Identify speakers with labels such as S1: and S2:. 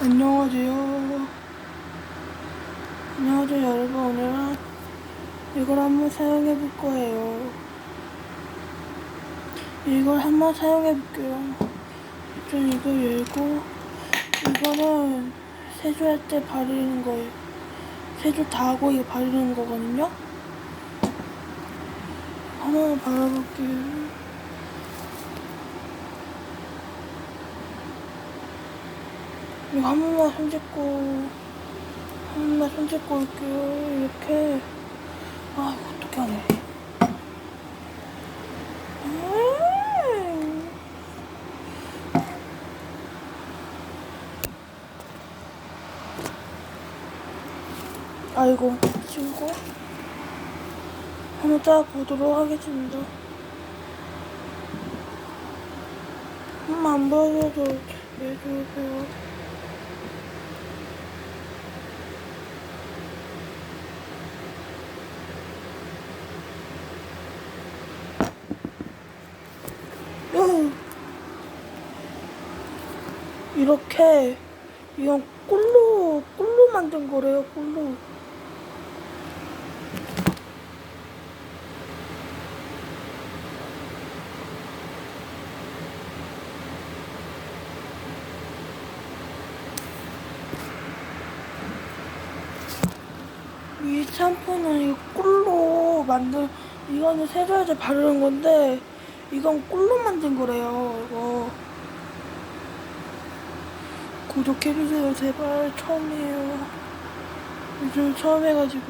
S1: 안녕하세요. 안녕하세요, 여러분. 오늘은 이걸 한번 사용해 볼 거예요. 이걸 한번 사용해 볼게요. 일단 이걸 열고, 이거는 세수할 때 바르는 거예요. 세수 다 하고 이거 바르는 거거든요. 한번 발라볼게요. 이거 한 번만 손 씻고 한 번만 손 씻고 올게요 이렇게. 아 이거 어떻게 하네. 음. 아이고 지우고 한번 따라 보도록 하겠습니다. 엄마 안 보여줘도 해주세요 음. 이렇게 이건 꿀로 꿀로 만든 거래요 꿀로. 이 샴푸는 이 꿀로 만든 이거는 세수할 바르는 건데 이건 꿀로 만든 거래요 이거 구독해주세요. 제발 처음이에요. 요즘 처음 해가지고